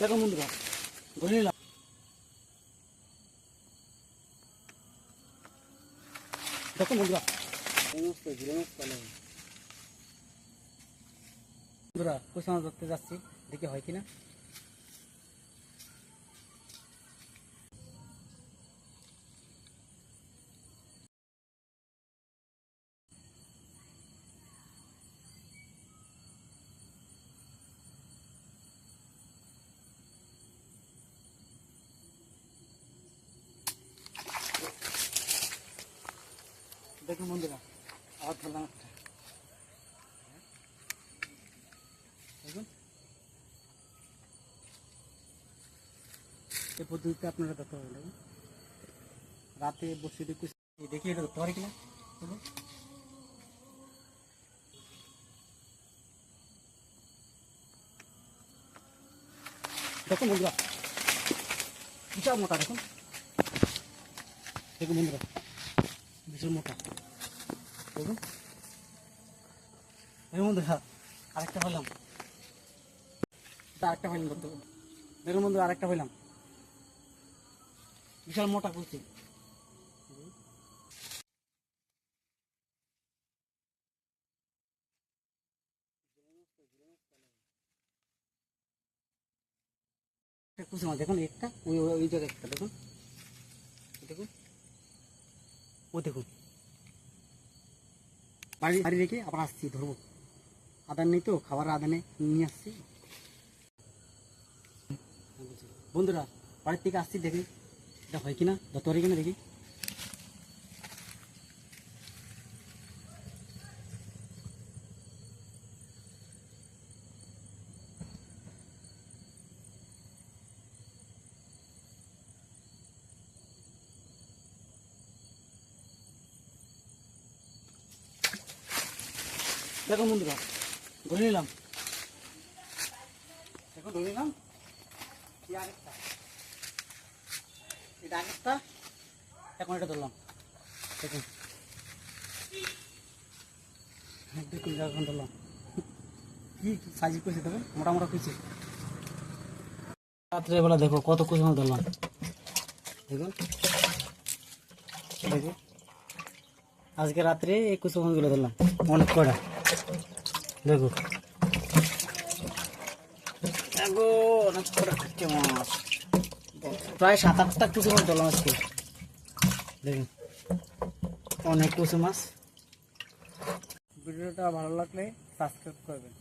দেখো বন্ধুরা ধরে নিলাম। দেখো বন্ধুরা বন্ধুরা কুসা ধরতে যাচ্ছি দেখি হয় কিনা। দেখুন বন্ধুরা, আবার ধরলাম একটা। দেখুন। এই পদ্ধতিতে আপনারা ধরতে পারবেন দেখুন। রাতে বসে দেখি দেখি এটা ধরতে পারি কিনা? দেখুন। দেখুন বন্ধুরা, বিশাল মোটা, দেখুন। দেখুন বন্ধুরা, বিশাল মোটা। বন্ধুরা আরেকটা পেলাম দেখুন পাইলাম বিশাল মোটা মাছ দেখুন একটা, ওই ওই- ওই জায়গায় একটা, দেখুন। দেখুন। ও দেখুন। বাড়ি বাড়ি রেখে আবার আসছি, ধরবো। আদার নেই তো খাবার আদানে নিয়ে আসছি। বন্ধুরা, বাড়ির থেকে আসছি দেখি, এটা হয় কিনা, যত হয় কিনা দেখি। দেখো বন্ধুরা ধরে নিলাম। দেখো, ধরে নিলাম। আরেকটা? এটা আরেকটা? এখন এটা ধরলাম। দেখুন দেখুন এখন ধরলাম। কি সাইজ করেছে দেখুন মোটা মোটা কুচি রাত্রেবেলা দেখো, কত কুচি মাছ ধরলাম। দেখুন দেখুন আজকে রাত্রে এই কুচি ধরলাম। অনেক কটা দেখো। অনেক মাছ প্রায় সাত আটটা কুচি মাছ ধরলাম আজকে। দেখুন অনেক কুচু মাছ। ভিডিওটা ভালো লাগলে সাবস্ক্রাইব করবেন।